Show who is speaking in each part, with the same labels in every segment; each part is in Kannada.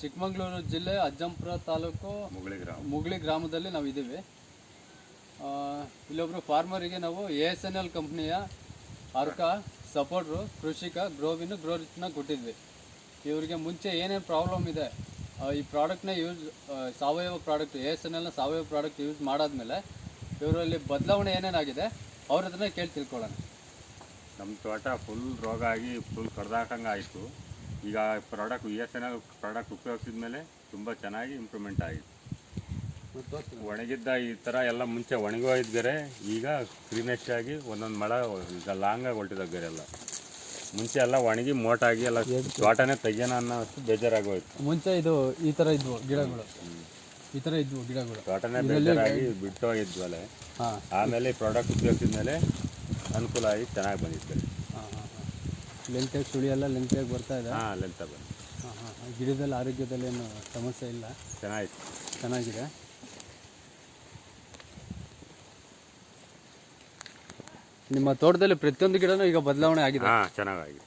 Speaker 1: ಚಿಕ್ಕಮಗಳೂರು ಜಿಲ್ಲೆ ಅಜ್ಜಂಪುರ ತಾಲೂಕು
Speaker 2: ಮುಗಳಿ ಗ್ರಾಮ.
Speaker 1: ಮುಗುಳಿ ಗ್ರಾಮದಲ್ಲಿ ನಾವು ಇದ್ದೀವಿ. ಇಲ್ಲೊಬ್ಬರು ಫಾರ್ಮರಿಗೆ ನಾವು ಎ ಎಸ್ ಎನ್ ಎಲ್ ಕಂಪ್ನಿಯ ಅರ್ಕ ಸಪೋರ್ಟ್ರು ಕೃಷಿಕ ಗ್ರೋವಿನ ಗ್ರೋರಿಚ್ನ ಕೊಟ್ಟಿದ್ವಿ. ಇವರಿಗೆ ಮುಂಚೆ ಏನೇನು ಪ್ರಾಬ್ಲಮ್ ಇದೆ ಈ ಪ್ರಾಡಕ್ಟ್ನ ಯೂಸ್ ಸಾವಯವ ಪ್ರಾಡಕ್ಟ್ ಎ ಎಸ್ ಎನ್ ಎಲ್ನ ಸಾವಯವ ಪ್ರಾಡಕ್ಟ್ ಯೂಸ್ ಮಾಡಾದ್ಮೇಲೆ ಇವರಲ್ಲಿ ಬದಲಾವಣೆ ಏನೇನಾಗಿದೆ ಅವ್ರ ಹತ್ರನೇ ಕೇಳಿ ತಿಳ್ಕೊಳ್ಳೋಣ.
Speaker 2: ನಮ್ಮ ತೋಟ ಫುಲ್ ರೋಗ ಆಗಿ ಫುಲ್ ಕಡ್ದಾಕಂಗೆ ಆಯಿತು. ಈಗ product E S N L product ಉಪಯೋಗಿಸಿದ ಮೇಲೆ ತುಂಬ ಚೆನ್ನಾಗಿ ಇಂಪ್ರೂವ್ಮೆಂಟ್ ಆಗಿದೆ. ಒಣಗಿದ್ದ ಈ ಥರ ಎಲ್ಲ ಮುಂಚೆ ಒಣಗೋಗಿದ್ದರೆ ಈಗ ಕ್ಲೀನೆಸ್ಟ್ ಆಗಿ ಒಂದೊಂದು ಮಳೆ ಈಗ ಲಾಂಗಾಗಿ ಹೊಲ್ಟಿದ್ದ ಗೆರೆ ಎಲ್ಲ. ಮುಂಚೆ ಎಲ್ಲ ಒಣಗಿ ಮೋಟಾಗಿ ಎಲ್ಲ ತೋಟನೇ ತೆಗಿಯೋಣ ಅನ್ನೋಷ್ಟು ಬೇಜಾರಾಗೋಯ್ತು
Speaker 1: ಮುಂಚೆ ಇದು ಈ ಥರ ಇದ್ವು ಗಿಡಗಳು. ಈ ಥರ ಇದ್ವು ಗಿಡಗಳು.
Speaker 2: ತೋಟನೇ ಬೇಜಾರಾಗಿ ಬಿಟ್ಟು ಹೋಗಿದ್ವಲ್ಲ ಆಮೇಲೆ ಈ ಪ್ರಾಡಕ್ಟ್ ಉಪಯೋಗಿಸಿದ ಮೇಲೆ ಅನುಕೂಲ ಆಗಿ ಚೆನ್ನಾಗಿ ಬಂದಿತ್ತು.
Speaker 1: ಹಾಂ. ಲೆಂತೆಗೆ ಸುಳಿ ಲೆಂತಾಗಿ ಲೆಂತೆಗೆ ಬರ್ತಾ ಇದೆ.
Speaker 2: ಹಾಂ ಲೆಂತ ಬಂದು
Speaker 1: ಹಾಂ ಹಾಂ ಗಿಡದಲ್ಲಿ ಆರೋಗ್ಯದಲ್ಲಿ ಏನು ಸಮಸ್ಯೆ ಇಲ್ಲ?
Speaker 2: ಚೆನ್ನಾಗಿತ್ತು
Speaker 1: ಚೆನ್ನಾಗಿದೆ. ನಿಮ್ಮ ತೋಟದಲ್ಲಿ ಪ್ರತಿಯೊಂದು ಗಿಡನೂ ಈಗ ಬದಲಾವಣೆ ಆಗಿದೆ.
Speaker 2: ಹಾಂ ಚೆನ್ನಾಗಿದೆ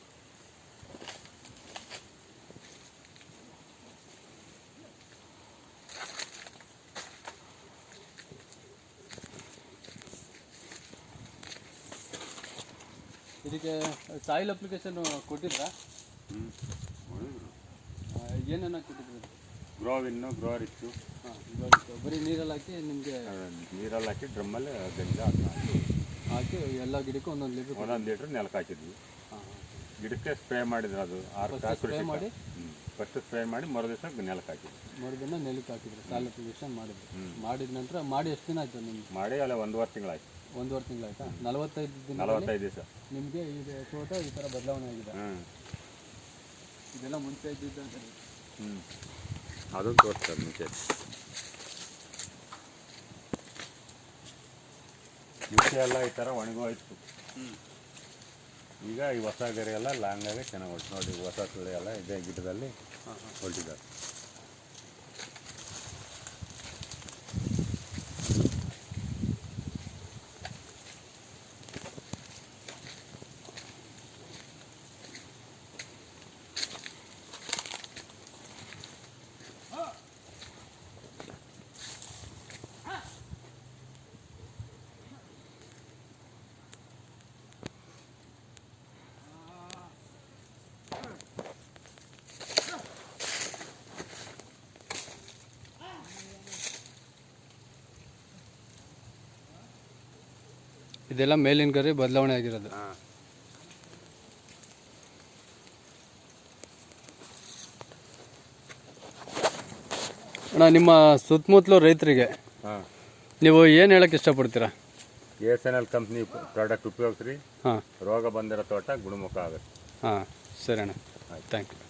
Speaker 1: ಇದಕ್ಕೆ ಸಾಯಿಲ್ ಅಪ್ಲಿಕೇಶನ್ ಕೊಟ್ಟಿದ್ರಾ? ಏನೇನ ಕೊಟ್ಟಿದ್ರು?
Speaker 2: ಗ್ರೋವಿನ್ನು ಗ್ರೋ ರಿಚ್ಚು
Speaker 1: ಹಾಂ ಬರೀ ನೀರಲ್ಲಿ ಹಾಕಿ ನಿಮಗೆ
Speaker 2: ನೀರಲ್ಲಿ ಹಾಕಿ ಡ್ರಮ್ಮಲ್ಲಿ ಗಂಜ ಹಾಕಿ.
Speaker 1: ಹಾಕಿ ಎಲ್ಲ ಗಿಡಕ್ಕೂ ಒಂದೊಂದು ಲೀಟ್ರ್
Speaker 2: ಒಂದೊಂದು ಲೀಟ್ರ್ ನೆಲಕ್ಕೆ ಹಾಕಿದ್ವಿ. ಗಿಡಕ್ಕೆ ಸ್ಪ್ರೇ ಮಾಡಿದ್ರು ಅದು ಆರು
Speaker 1: ಸ್ಪ್ರೇ ಮಾಡಿ?
Speaker 2: ಫಸ್ಟ್ ಸ್ಪ್ರೇ ಮಾಡಿ ಮರು ದಿವಸ ನೆಲಕ್ಕೆ ಹಾಕಿದ್ವಿ.
Speaker 1: ಮರುದಿನ ನೆಲಕ್ಕೆ ಹಾಕಿದ್ರು ಸಾಯಿಲ್ ಅಪ್ಲಿಕೇಶನ್ ಮಾಡಿದ್ರು. ಮಾಡಿದ ನಂತರ ಮಾಡಿ ಎಷ್ಟು ದಿನ ಆಯಿತು ನಿಮ್ಗೆ?
Speaker 2: ಮಾಡಿ ಅಲ್ಲ ಒಂದುವರೆ ತಿಂಗಳಾಯ್ತು
Speaker 1: ಒಂದೂವರೆ ತಿಂಗಳಾಯ್ತಾ? ನಲವತ್ತೈದು ದಿನ
Speaker 2: ನಲವತ್ತೈದು ದಿವಸ.
Speaker 1: ನಿಮಗೆ ಈಗ ತೋಟ ಈ ಥರ ಬದಲಾವಣೆ ಆಗಿದೆ.
Speaker 2: ಹ್ಞೂ
Speaker 1: ಇದೆಲ್ಲ ಮುಂಚೆ ಇದ್ದಿದ್ದು ಅಂತ.
Speaker 2: ಹ್ಞೂ ಅದು ತೋರಿಸ್ತಾರೆ ಮುಂಚೆ ಮುಂಚೆ ಎಲ್ಲ ಈ ಥರ ಒಣಗೋಯ್ತು ಈಗ ಈ ಹೊಸ ಗರಿ ಎಲ್ಲ ಲಾಂಗಾಗಿ ಚೆನ್ನಾಗಿ ಹೊಟ್ಟು ನೋಡಿ ಹೊಸ ಸುಳಿ ಎಲ್ಲ ಇದೇ ಗಿಡದಲ್ಲಿ ಹೊಲ್ಟಿದ್ದಾರೆ.
Speaker 1: ಇದೆಲ್ಲ ಮೇಲಿನ ಗರಿ ಬದಲಾವಣೆ ಆಗಿರೋದು.
Speaker 2: ಹಾಂ.
Speaker 1: ಅಣ್ಣ ನಿಮ್ಮ ಸುತ್ತಮುತ್ತಲು ರೈತರಿಗೆ
Speaker 2: ಹಾಂ.
Speaker 1: ನೀವು ಏನು ಹೇಳಕ್ಕೆ ಇಷ್ಟಪಡ್ತೀರಾ?
Speaker 2: A S N L company product ಉಪಯೋಗಿಸ್ರಿ.
Speaker 1: ಹಾಂ.
Speaker 2: ರೋಗ ಬಂದಿರೋ ತೋಟ ಗುಣಮುಖ ಆಗುತ್ತೆ.
Speaker 1: ಹಾಂ ಸರಿ ಅಣ್ಣ. Thank you